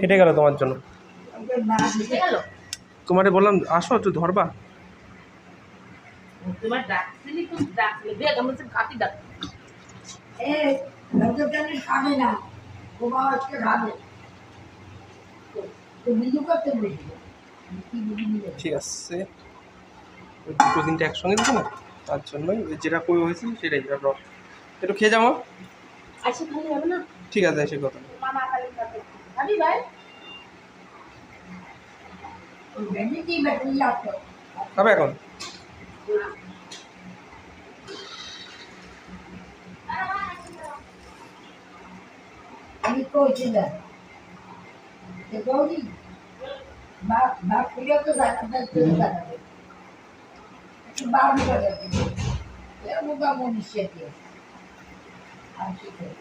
ফেটে গেল তোমার জন্য। তোমারে বললাম আসো একটু ধরবা। ঠিক আছে। ওই দুটো তিনটে একসঙ্গে দিচ্ছি না? তার জন্যই ওই যেটা করে হয়েছে সেটাই যেটা রস একটু খেয়ে যাব আসে না? ঠিক আছে সে কথা। খাবে এখন? আমি বাপ বাপ তো জানাতে Bago ka gabi. Eh, Kaya mo ba mo ni Sete? Eh? Ang sikot.